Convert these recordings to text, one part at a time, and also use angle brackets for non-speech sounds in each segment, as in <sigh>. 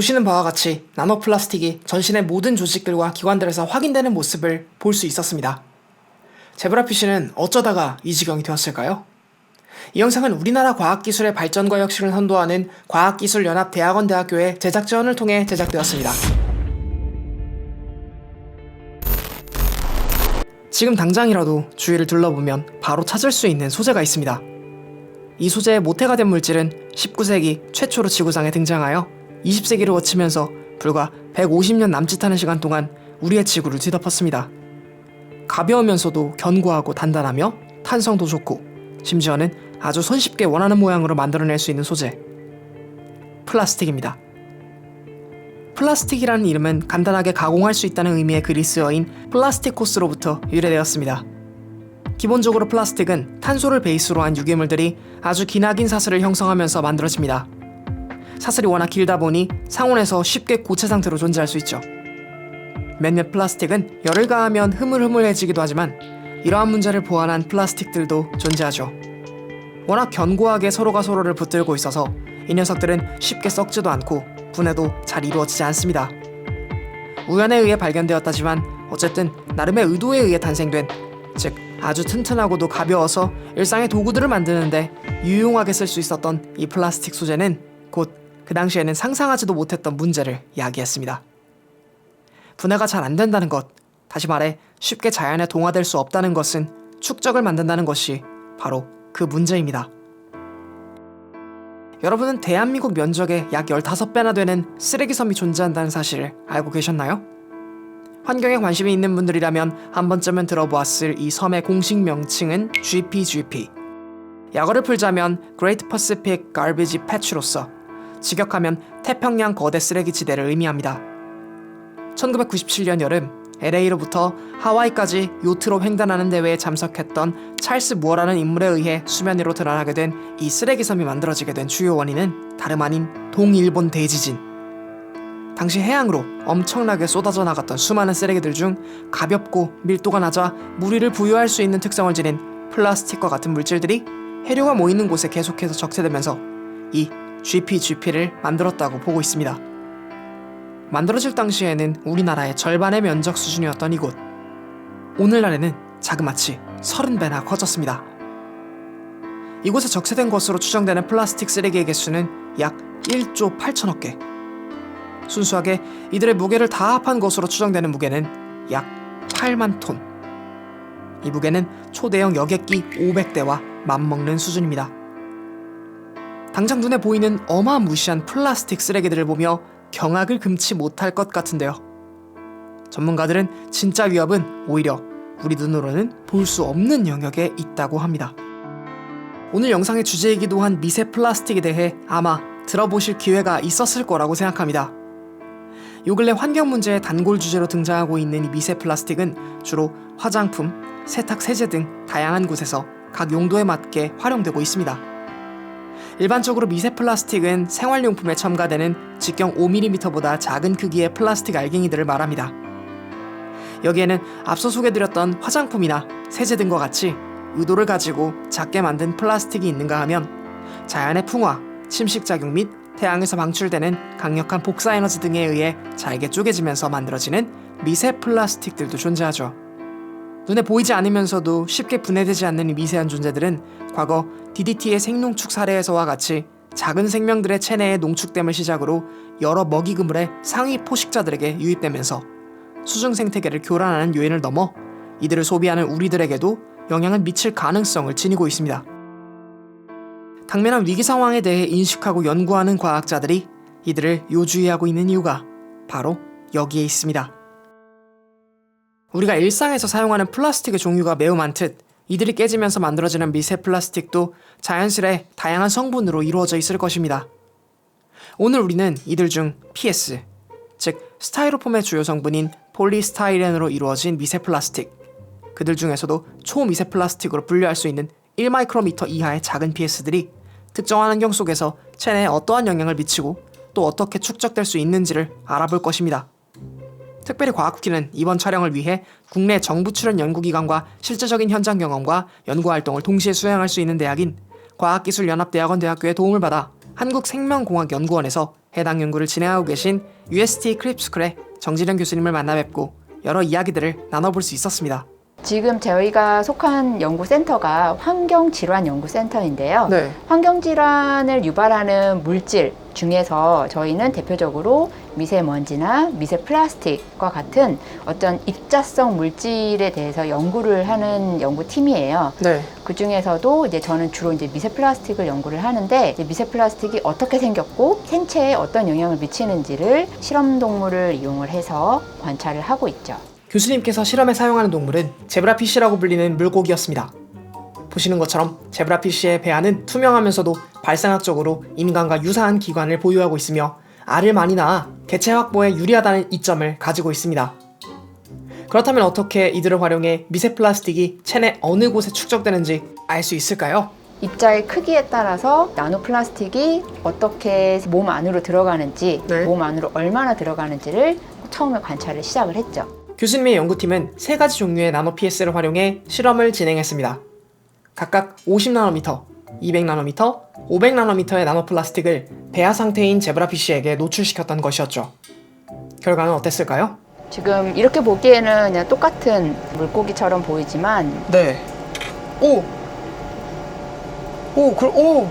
보시는 바와 같이 나노 플라스틱이 전신의 모든 조직들과 기관들에서 확인되는 모습을 볼 수 있었습니다. 제브라피쉬는 어쩌다가 이 지경이 되었을까요? 이 영상은 우리나라 과학기술의 발전과 혁신을 선도하는 과학기술연합대학원 대학교의 제작 지원을 통해 제작되었습니다. 지금 당장이라도 주위를 둘러보면 바로 찾을 수 있는 소재가 있습니다. 이 소재의 모태가 된 물질은 19세기 최초로 지구상에 등장하여 20세기를 거치면서 불과 150년 남짓하는 시간 동안 우리의 지구를 뒤덮었습니다. 가벼우면서도 견고하고 단단하며 탄성도 좋고 심지어는 아주 손쉽게 원하는 모양으로 만들어낼 수 있는 소재. 플라스틱입니다. 플라스틱이라는 이름은 간단하게 가공할 수 있다는 의미의 그리스어인 플라스티코스로부터 유래되었습니다. 기본적으로 플라스틱은 탄소를 베이스로 한 유기물들이 아주 기나긴 사슬을 형성하면서 만들어집니다. 사슬이 워낙 길다 보니 상온에서 쉽게 고체 상태로 존재할 수 있죠. 몇몇 플라스틱은 열을 가하면 흐물흐물해지기도 하지만 이러한 문제를 보완한 플라스틱들도 존재하죠. 워낙 견고하게 서로가 서로를 붙들고 있어서 이 녀석들은 쉽게 썩지도 않고 분해도 잘 이루어지지 않습니다. 우연에 의해 발견되었다지만 어쨌든 나름의 의도에 의해 탄생된 즉 아주 튼튼하고도 가벼워서 일상의 도구들을 만드는데 유용하게 쓸 수 있었던 이 플라스틱 소재는 곧 그 당시에는 상상하지도 못했던 문제를 야기했습니다. 분해가 잘 안 된다는 것, 다시 말해 쉽게 자연에 동화될 수 없다는 것은 축적을 만든다는 것이 바로 그 문제입니다. 여러분은 대한민국 면적의 약 15배나 되는 쓰레기 섬이 존재한다는 사실을 알고 계셨나요? 환경에 관심이 있는 분들이라면 한 번쯤은 들어보았을 이 섬의 공식 명칭은 GPGP. 약어를 풀자면 Great Pacific Garbage Patch로서 직역하면 태평양 거대 쓰레기 지대를 의미합니다. 1997년 여름 LA로부터 하와이까지 요트로 횡단하는 대회에 참석했던 찰스 무어라는 인물에 의해 수면 위로 드러나게 된 이 쓰레기 섬이 만들어지게 된 주요 원인은 다름 아닌 동일본 대지진. 당시 해양으로 엄청나게 쏟아져 나갔던 수많은 쓰레기들 중 가볍고 밀도가 낮아 무리를 부여할 수 있는 특성을 지닌 플라스틱과 같은 물질들이 해류가 모이는 곳에 계속해서 적재되면서 이 GPGP를 만들었다고 보고 있습니다. 만들어질 당시에는 우리나라의 절반의 면적 수준이었던 이곳. 오늘날에는 자그마치 30배나 커졌습니다. 이곳에 적재된 것으로 추정되는 플라스틱 쓰레기의 개수는 약 1조 8천억 개. 순수하게 이들의 무게를 다 합한 것으로 추정되는 무게는 약 8만 톤. 이 무게는 초대형 여객기 500대와 맞먹는 수준입니다. 당장 눈에 보이는 어마무시한 플라스틱 쓰레기들을 보며 경악을 금치 못할 것 같은데요. 전문가들은 진짜 위협은 오히려 우리 눈으로는 볼 수 없는 영역에 있다고 합니다. 오늘 영상의 주제이기도 한 미세 플라스틱에 대해 아마 들어보실 기회가 있었을 거라고 생각합니다. 요 근래 환경 문제의 단골 주제로 등장하고 있는 이 미세 플라스틱은 주로 화장품, 세탁 세제 등 다양한 곳에서 각 용도에 맞게 활용되고 있습니다. 일반적으로 미세 플라스틱은 생활용품에 첨가되는 직경 5mm보다 작은 크기의 플라스틱 알갱이들을 말합니다. 여기에는 앞서 소개드렸던 화장품이나 세제 등과 같이 의도를 가지고 작게 만든 플라스틱이 있는가 하면 자연의 풍화, 침식작용 및 태양에서 방출되는 강력한 복사 에너지 등에 의해 잘게 쪼개지면서 만들어지는 미세 플라스틱들도 존재하죠. 눈에 보이지 않으면서도 쉽게 분해되지 않는 이 미세한 존재들은 과거 DDT의 생농축 사례에서와 같이 작은 생명들의 체내의 농축됨을 시작으로 여러 먹이 그물의 상위 포식자들에게 유입되면서 수중 생태계를 교란하는 요인을 넘어 이들을 소비하는 우리들에게도 영향을 미칠 가능성을 지니고 있습니다. 당면한 위기 상황에 대해 인식하고 연구하는 과학자들이 이들을 요주의하고 있는 이유가 바로 여기에 있습니다. 우리가 일상에서 사용하는 플라스틱의 종류가 매우 많듯 이들이 깨지면서 만들어지는 미세 플라스틱도 자연스레 다양한 성분으로 이루어져 있을 것입니다. 오늘 우리는 이들 중 PS, 즉 스타이로폼의 주요 성분인 폴리스타이렌으로 이루어진 미세 플라스틱, 그들 중에서도 초미세 플라스틱으로 분류할 수 있는 1마이크로미터 이하의 작은 PS들이 특정한 환경 속에서 체내에 어떠한 영향을 미치고 또 어떻게 축적될 수 있는지를 알아볼 것입니다. 특별히 과학쿠키는 이번 촬영을 위해 국내 정부 출연 연구기관과 실제적인 현장 경험과 연구 활동을 동시에 수행할 수 있는 대학인 과학기술연합대학원 대학교의 도움을 받아 한국생명공학연구원에서 해당 연구를 진행하고 계신 UST 크립스쿨의 정지령 교수님을 만나 뵙고 여러 이야기들을 나눠볼 수 있었습니다. 지금 저희가 속한 연구센터가 환경질환연구센터인데요. 네. 환경질환을 유발하는 물질 중에서 저희는 대표적으로 미세먼지나 미세 플라스틱과 같은 어떤 입자성 물질에 대해서 연구를 하는 연구팀이에요. 네. 그 중에서도 이제 저는 주로 이제 미세 플라스틱을 연구를 하는데 미세 플라스틱이 어떻게 생겼고 생체에 어떤 영향을 미치는지를 실험 동물을 이용을 해서 관찰을 하고 있죠. 교수님께서 실험에 사용하는 동물은 제브라피쉬라고 불리는 물고기였습니다. 보시는 것처럼 제브라피쉬의 배아는 투명하면서도 발상학적으로 인간과 유사한 기관을 보유하고 있으며 알을 많이 낳아 개체 확보에 유리하다는 이점을 가지고 있습니다. 그렇다면 어떻게 이들을 활용해 미세 플라스틱이 체내 어느 곳에 축적되는지 알 수 있을까요? 입자의 크기에 따라서 나노 플라스틱이 어떻게 몸 안으로 들어가는지, 네. 몸 안으로 얼마나 들어가는지를 처음에 관찰을 시작을 했죠. 교수님의 연구팀은 세 가지 종류의 나노 PS를 활용해 실험을 진행했습니다. 각각 50나노미터, 200나노미터, 500나노미터의 나노 플라스틱을 배아 상태인 제브라피쉬에게 노출시켰던 것이었죠. 결과는 어땠을까요? 지금 이렇게 보기에는 그냥 똑같은 물고기처럼 보이지만 네. 오! 오, 그, 오!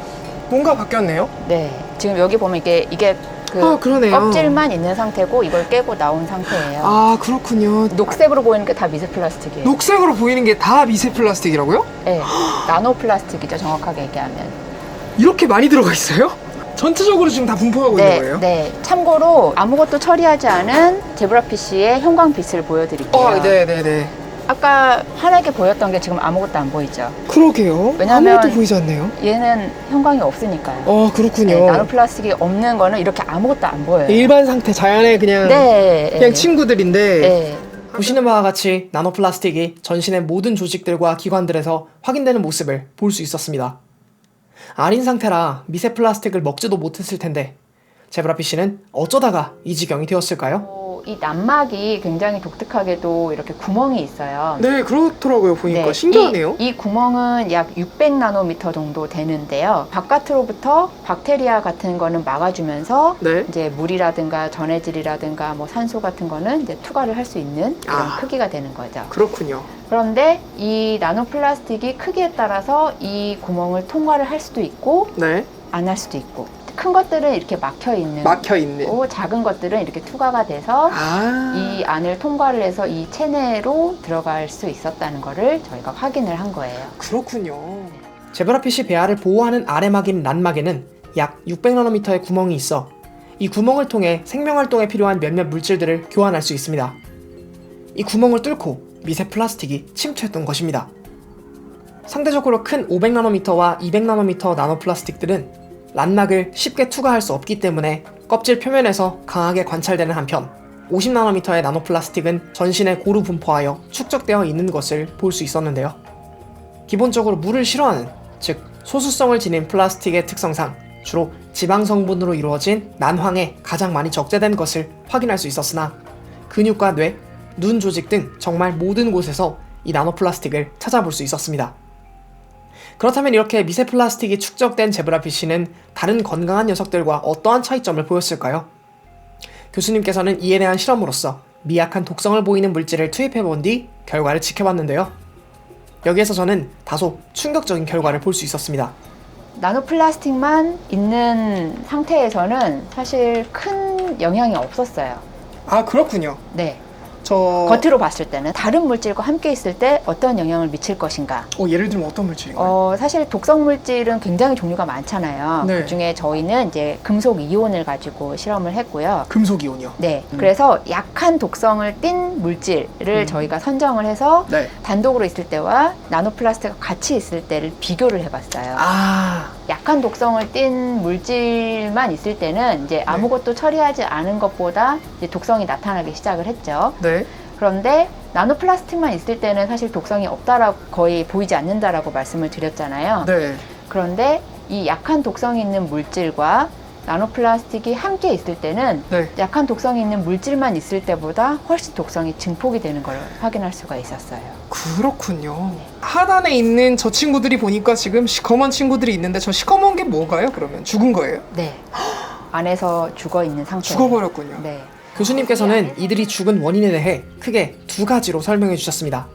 뭔가 바뀌었네요? 네 지금 여기 보면 이게 이게 그 아, 그러네요. 껍질만 있는 상태고 이걸 깨고 나온 상태예요. 아, 그렇군요. 녹색으로 보이는 게 다 미세 플라스틱이에요. 녹색으로 보이는 게 다 미세 플라스틱이라고요? 네, 나노 플라스틱이죠 정확하게 얘기하면. 이렇게 많이 들어가 있어요? 전체적으로 지금 다 분포하고 네, 네. 참고로 아무것도 처리하지 않은 제브라피쉬의 형광빛을 보여드릴게요. 어, 네 네 네. 아까 환하게 보였던 게 지금 아무것도 안 보이죠. 그러게요. 왜냐면- 아무것도 보이지 않네요. 얘는 형광이 없으니까요. 어, 그렇군요. 네, 나노 플라스틱이 없는 거는 이렇게 아무것도 안 보여요. 일반 상태 자연의 그냥 네, 그냥 네. 친구들인데 네. 보시는 바와 같이 나노 플라스틱이 전신의 모든 조직들과 기관들에서 확인되는 모습을 볼 수 있었습니다. 아린 상태라 미세 플라스틱을 먹지도 못했을 텐데 제브라피쉬는 어쩌다가 이 지경이 되었을까요? 어, 이 난막이 굉장히 독특하게도 이렇게 구멍이 있어요. 네, 그렇더라고요. 보니까 네, 신기하네요. 이, 이 구멍은 약 600나노미터 정도 되는데요. 바깥으로부터 박테리아 같은 거는 막아주면서 네. 이제 물이라든가 전해질이라든가 뭐 산소 같은 거는 이제 투과를 할 수 있는 이런 아. 크기가 되는 거죠. 그렇군요. 그런데 이 나노 플라스틱이 크기에 따라서 이 구멍을 통과를 할 수도 있고 네. 안 할 수도 있고 큰 것들은 이렇게 막혀 있는 막혀 있는. 거고 작은 것들은 이렇게 투과가 돼서 아. 이 안을 통과를 해서 이 체내로 들어갈 수 있었다는 거를 저희가 확인을 한 거예요. 그렇군요. 제브라피쉬 배아를 보호하는 아래막인 란막에는 약 600나노미터의 구멍이 있어 이 구멍을 통해 생명활동에 필요한 몇몇 물질들을 교환할 수 있습니다. 이 구멍을 뚫고 미세 플라스틱이 침투했던 것입니다. 상대적으로 큰 500나노미터와 200나노미터 나노 플라스틱들은 란막을 쉽게 투과할 수 없기 때문에 껍질 표면에서 강하게 관찰되는 한편 50나노미터의 나노 플라스틱은 전신에 고루 분포하여 축적되어 있는 것을 볼 수 있었는데요. 기본적으로 물을 싫어하는 즉 소수성을 지닌 플라스틱의 특성상 주로 지방 성분으로 이루어진 난황에 가장 많이 적재된 것을 확인할 수 있었으나 근육과 뇌, 눈 조직 등 정말 모든 곳에서 이 나노 플라스틱을 찾아볼 수 있었습니다. 그렇다면 이렇게 미세 플라스틱이 축적된 제브라피쉬는 다른 건강한 녀석들과 어떠한 차이점을 보였을까요? 교수님께서는 이에 대한 실험으로서 미약한 독성을 보이는 물질을 투입해 본 뒤 결과를 지켜봤는데요. 여기에서 저는 다소 충격적인 결과를 볼 수 있었습니다. 나노 플라스틱만 있는 상태에서는 사실 큰 영향이 없었어요. 아 그렇군요. 네. 저 겉으로 봤을 때는 다른 물질과 함께 있을 때 어떤 영향을 미칠 것인가. 어, 예를 들면 어떤 물질인가요? 어, 사실 독성 물질은 굉장히 종류가 많잖아요. 네. 그 중에 저희는 이제 금속 이온을 가지고 실험을 했고요. 금속 이온이요. 네. 그래서 약한 독성을 띤 물질을 저희가 선정을 해서 네. 단독으로 있을 때와 나노 플라스틱과 같이 있을 때를 비교를 해봤어요. 아 약한 독성을 띤 물질만 있을 때는 이제 아무것도 처리하지 않은 것보다 이제 독성이 나타나기 시작을 했죠. 네. 그런데 나노 플라스틱만 있을 때는 사실 독성이 없다라고 거의 보이지 않는다라고 말씀을 드렸잖아요. 네. 그런데 이 약한 독성이 있는 물질과 나노 플라스틱이 함께 있을 때는 네. 약한 독성이 있는 물질만 있을 때보다 훨씬 독성이 증폭이 되는 걸 확인할 수가 있었어요. 그렇군요. 하단에 있는 저 친구들이 보니까 지금 시커먼 친구들이 있는데 저 시커먼 게 뭔가요? 그러면 죽은 거예요? 네. <gasps> 안에서 죽어 있는 상태. 죽어버렸군요. 네. 교수님께서는 이들이 죽은 원인에 대해 크게 두 가지로 설명해 주셨습니다.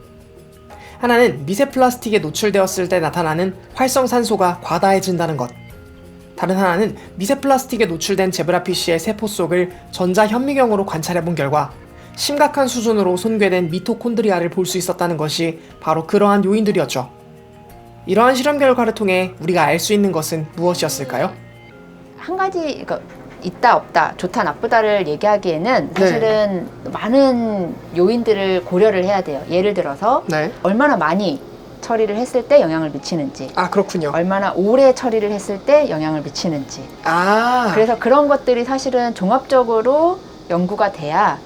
하나는 미세 플라스틱에 노출되었을 때 나타나는 활성산소가 과다해진다는 것. 다른 하나는 미세 플라스틱에 노출된 제브라피쉬의 세포 속을 전자 현미경으로 관찰해 본 결과 심각한 수준으로 손괴된 미토콘드리아를 볼 수 있었다는 것이 바로 그러한 요인들이었죠. 이러한 실험 결과를 통해 우리가 알 수 있는 것은 무엇이었을까요? 한 가지 그러니까 있다 없다 좋다 나쁘다를 얘기하기에는 네. 사실은 많은 요인들을 고려를 해야 돼요. 예를 들어서 네. 얼마나 많이 처리를 했을 때 영향을 미치는지, 아 그렇군요. 얼마나 오래 처리를 했을 때 영향을 미치는지. 아 그래서 그런 것들이 사실은 종합적으로 연구가 돼야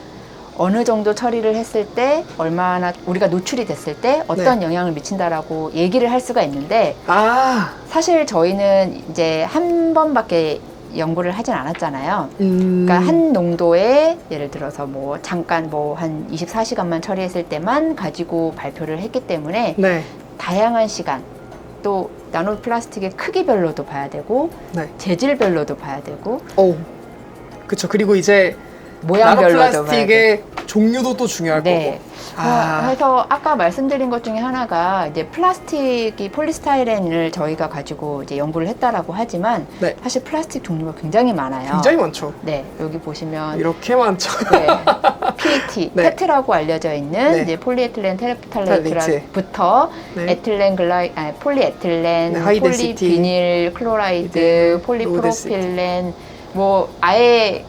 어느 정도 처리를 했을 때 얼마나 우리가 노출이 됐을 때 어떤 영향을 미친다라고 얘기를 할 수가 있는데 아 사실 저희는 이제 한 번밖에 연구를 하진 않았잖아요. 음... 그러니까 한 농도에 예를 들어서 뭐 잠깐 뭐 한 24시간만 처리했을 때만 가지고 발표를 했기 때문에 네. 다양한 시간 또 나노 플라스틱의 크기별로도 봐야 되고 네. 재질별로도 봐야 되고 오. 그쵸. 그리고 이제 모양별로도 봐야 되고 플라스틱의 종류도 또 중요할 네. 거고. 아. 그래서 아까 말씀드린 것 중에 하나가 이제 플라스틱이 폴리스타이렌을 저희가 가지고 이제 연구를 했다라고 하지만 네. 사실 플라스틱 종류가 굉장히 많아요. 굉장히 많죠. 네, 여기 보시면 이렇게 많죠. 네, <laughs> PET, 네. 페트라고 알려져 있는 네. 이제 폴리에틸렌 탈레이트. 테레프탈레이트부터 네. 에틸렌 글라이, 아니, 폴리에틸렌, 네, 하이덴시티. 폴리비닐 클로라이드, 네, 폴리프로필렌, 뭐 아예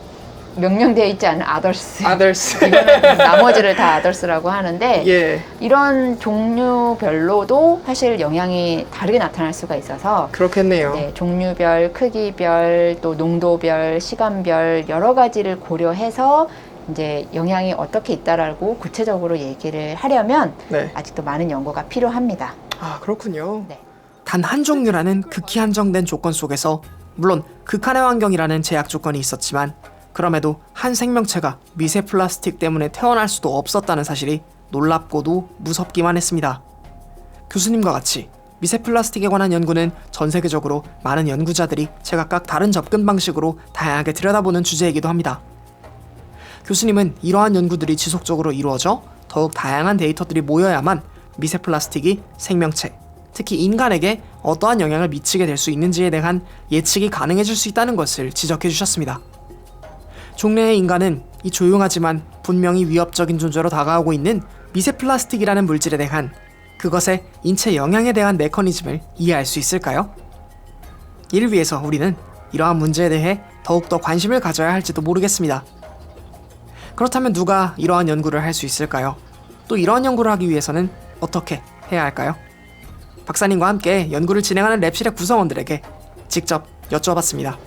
명령되어 있지 않은 아더스. others. <laughs> 이거는 나머지를 다 아더스라고 하는데 예. 이런 종류별로도 사실 영향이 다르게 나타날 수가 있어서 그렇겠네요. 네, 종류별, 크기별, 또 농도별, 시간별 여러 가지를 고려해서 이제 영향이 어떻게 있다라고 구체적으로 얘기를 하려면 네. 아직도 많은 연구가 필요합니다. 아, 그렇군요. 네. 단 한 종류라는 극히 한정된 조건 속에서 물론 극한의 환경이라는 제약 조건이 있었지만 그럼에도 한 생명체가 미세 플라스틱 때문에 태어날 수도 없었다는 사실이 놀랍고도 무섭기만 했습니다. 교수님과 같이 미세 플라스틱에 관한 연구는 전 세계적으로 많은 연구자들이 제각각 다른 접근 방식으로 다양하게 들여다보는 주제이기도 합니다. 교수님은 이러한 연구들이 지속적으로 이루어져 더욱 다양한 데이터들이 모여야만 미세 플라스틱이 생명체, 특히 인간에게 어떠한 영향을 미치게 될 수 있는지에 대한 예측이 가능해질 수 있다는 것을 지적해 주셨습니다. 종래의 인간은 이 조용하지만 분명히 위협적인 존재로 다가오고 있는 미세 플라스틱이라는 물질에 대한 그것의 인체 영향에 대한 메커니즘을 이해할 수 있을까요? 이를 위해서 우리는 이러한 문제에 대해 더욱더 관심을 가져야 할지도 모르겠습니다. 그렇다면 누가 이러한 연구를 할 수 있을까요? 또 이러한 연구를 하기 위해서는 어떻게 해야 할까요? 박사님과 함께 연구를 진행하는 랩실의 구성원들에게 직접 여쭤봤습니다.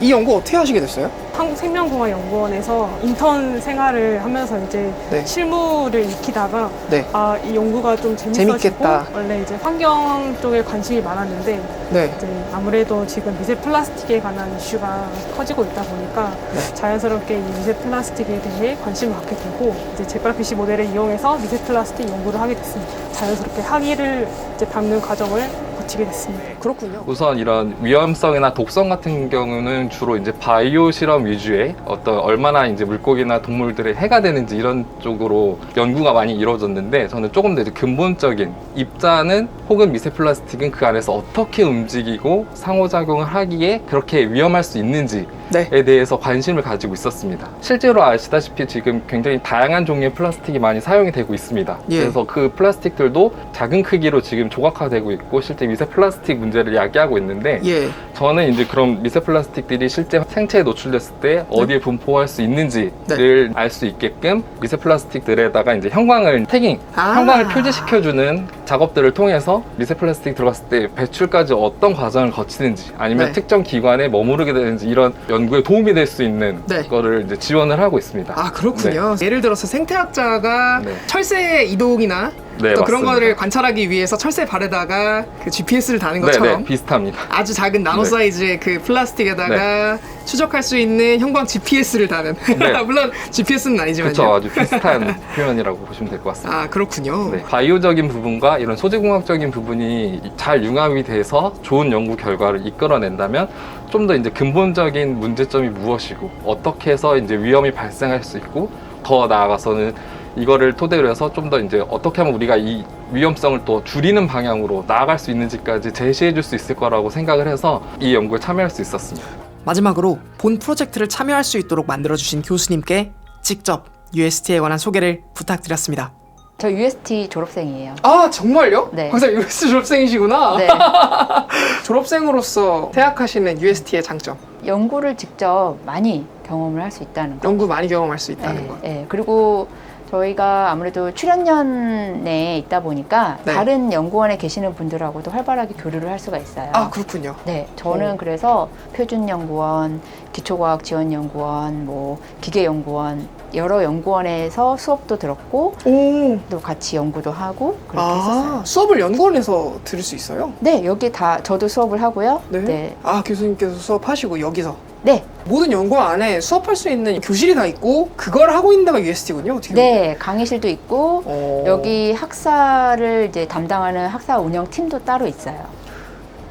이 연구 어떻게 하시게 됐어요? 한국생명공학연구원에서 인턴 생활을 하면서 이제 네. 실무를 익히다가 네. 아 이 연구가 좀 재밌어지고 재밌겠다. 원래 이제 환경 쪽에 관심이 많았는데 네. 이제 아무래도 지금 미세 플라스틱에 관한 이슈가 커지고 있다 보니까 네. 자연스럽게 이 미세 플라스틱에 대해 관심을 갖게 되고 이제 제브라피쉬 모델을 이용해서 미세 플라스틱 연구를 하게 됐습니다. 자연스럽게 학위를 이제 밟는 과정을 거치게 됐습니다. 그렇군요. 우선 이런 위험성이나 독성 같은 경우는 주로 이제 바이오 실험 위주의 어떤 얼마나 이제 물고기나 동물들에 해가 되는지 이런 쪽으로 연구가 많이 이루어졌는데 저는 조금 더 이제 근본적인 입자는 혹은 미세 플라스틱은 그 안에서 어떻게 움직이고 상호작용을 하기에 그렇게 위험할 수 있는지 네. 에 대해서 관심을 가지고 있었습니다. 실제로 아시다시피 지금 굉장히 다양한 종류의 플라스틱이 많이 사용이 되고 있습니다. 예. 그래서 그 플라스틱들도 작은 크기로 지금 조각화되고 있고 실제 미세 플라스틱 문제를 야기하고 있는데 예. 저는 이제 그럼 미세 플라스틱들이 실제 생체에 노출됐을 때 어디에 분포할 수 있는지를 알 수 있게끔 미세 플라스틱들에다가 이제 형광을 태깅, 아. 형광을 표지시켜주는 작업들을 통해서 미세 플라스틱 들어갔을 때 배출까지 어떤 과정을 거치는지 아니면 네. 특정 기관에 머무르게 되는지 이런 연구에 도움이 될 수 있는 네. 거를 이제 지원을 하고 있습니다. 아 그렇군요. 예를 들어서 생태학자가 네. 철새 이동이나 네, 또 그런 맞습니다. 거를 관찰하기 위해서 철새 발에다가 그 GPS를 다는 네, 것처럼 네, 비슷합니다. 아주 작은 나노 네. 사이즈의 그 플라스틱에다가 추적할 수 있는 형광 GPS를 다는 네. <laughs> 물론 GPS는 아니지만요. 그렇죠. 아주 비슷한 <laughs> 표현이라고 보시면 될 것 같습니다. 아 그렇군요. 네, 바이오적인 부분과 이런 소재공학적인 부분이 잘 융합이 돼서 좋은 연구 결과를 이끌어낸다면 좀 더 이제 근본적인 문제점이 무엇이고 어떻게 해서 이제 위험이 발생할 수 있고 더 나아가서는 이거를 토대로 해서 좀 더 이제 어떻게 하면 우리가 이 위험성을 또 줄이는 방향으로 나아갈 수 있는지까지 제시해 줄 수 있을 거라고 생각을 해서 이 연구에 참여할 수 있었습니다. 마지막으로 본 프로젝트를 참여할 수 있도록 만들어 주신 교수님께 직접 UST에 관한 소개를 부탁드렸습니다. 저 UST 졸업생이에요. 아 정말요? 네. 박사 UST 졸업생이시구나. 네. <laughs> 졸업생으로서 생각하시는 UST의 장점. 연구를 직접 많이 경험을 할 수 있다는 거. 연구 많이 경험할 수 있다는 네, 것. 네. 그리고 저희가 아무래도 출연년에 있다 보니까 네. 다른 연구원에 계시는 분들하고도 활발하게 교류를 할 수가 있어요. 아 그렇군요. 네, 저는 오. 그래서 표준 연구원, 기초과학 지원 연구원, 뭐 기계 연구원 여러 연구원에서 수업도 들었고 오. 또 같이 연구도 하고 그렇게 했었어요. 아 수업을 연구원에서 들을 수 있어요? 네, 여기 다 저도 수업을 하고요. 네. 네, 아 교수님께서 수업하시고 여기서 네, 모든 연구원 안에 수업할 수 있는 교실이 다 있고 그걸 하고 있는 데가 UST군요. 어떻게 보면. 네, 강의실도 있고 어. 여기 학사를 이제 담당하는 학사 운영 팀도 따로 있어요.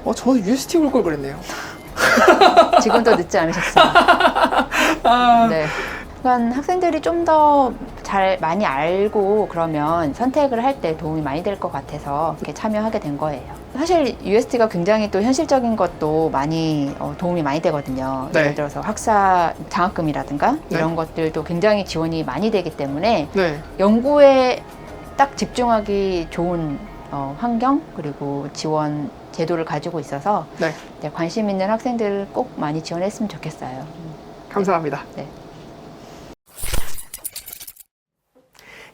어 저도 UST 올 걸 그랬네요. 지금도 늦지 않으셨어요. <laughs> 아. 네. 그러니까 학생들이 좀 더 잘 많이 알고 그러면 선택을 할 때 도움이 많이 될 것 같아서 이렇게 참여하게 된 거예요. 사실 UST가 굉장히 또 현실적인 것도 많이 어, 도움이 많이 되거든요. 네. 예를 들어서 학사 장학금이라든가 네. 이런 것들도 굉장히 지원이 많이 되기 때문에 네. 연구에 딱 집중하기 좋은 어, 환경 그리고 지원 제도를 가지고 있어서 네. 네, 관심 있는 학생들 꼭 많이 지원했으면 좋겠어요. 감사합니다. 네.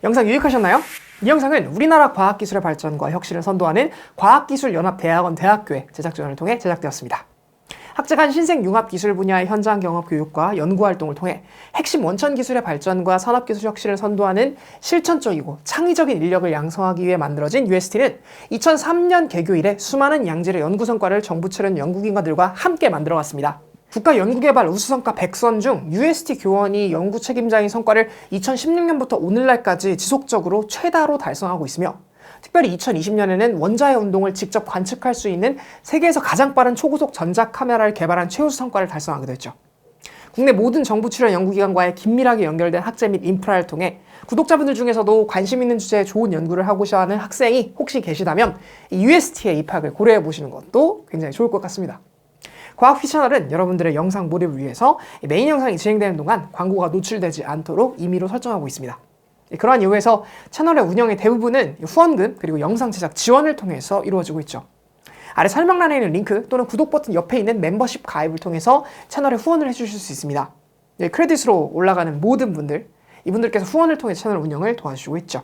영상 유익하셨나요? 이 영상은 우리나라 과학기술의 발전과 혁신을 선도하는 과학기술연합대학원 대학교의 제작 지원을 통해 제작되었습니다. 학제 간 신생 융합 기술 분야의 현장 경험 교육과 연구 활동을 통해 핵심 원천 기술의 발전과 산업 기술 혁신을 선도하는 실천적이고 창의적인 인력을 양성하기 위해 만들어진 UST는 2003년 개교 이래 수많은 양질의 연구 성과를 정부 출연 연구기관들과 함께 만들어왔습니다. 국가 연구개발 우수성과 100선 중 UST 교원이 연구 책임자인 성과를 2016년부터 오늘날까지 지속적으로 최다로 달성하고 있으며 특별히 2020년에는 원자의 운동을 직접 관측할 수 있는 세계에서 가장 빠른 초고속 전자 카메라를 개발한 최우수 성과를 달성하기도 했죠. 국내 모든 정부 출연 연구기관과의 긴밀하게 연결된 학제 및 인프라를 통해 구독자분들 중에서도 관심 있는 주제에 좋은 연구를 하고자 하는 학생이 혹시 계시다면 이 UST에 입학을 고려해 보시는 것도 굉장히 좋을 것 같습니다. 과학피 채널은 여러분들의 영상 몰입을 위해서 메인 영상이 진행되는 동안 광고가 노출되지 않도록 임의로 설정하고 있습니다. 그러한 이유에서 채널의 운영의 대부분은 후원금 그리고 영상 제작 지원을 통해서 이루어지고 있죠. 아래 설명란에 있는 링크 또는 구독 버튼 옆에 있는 멤버십 가입을 통해서 채널에 후원을 해주실 수 있습니다. 네, 크레딧으로 올라가는 모든 분들, 이분들께서 후원을 통해 채널 운영을 도와주시고 있죠.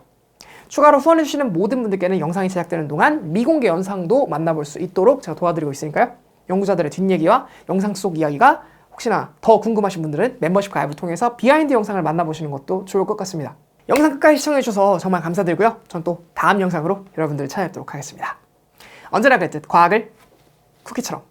추가로 후원해주시는 모든 분들께는 영상이 제작되는 동안 미공개 영상도 만나볼 수 있도록 제가 도와드리고 있으니까요. 연구자들의 뒷얘기와 영상 속 이야기가 혹시나 더 궁금하신 분들은 멤버십 가입을 통해서 비하인드 영상을 만나보시는 것도 좋을 것 같습니다. 영상 끝까지 시청해주셔서 정말 감사드리고요. 전 또 다음 영상으로 여러분들을 찾아뵙도록 하겠습니다. 언제나 뵙듯 과학을 쿠키처럼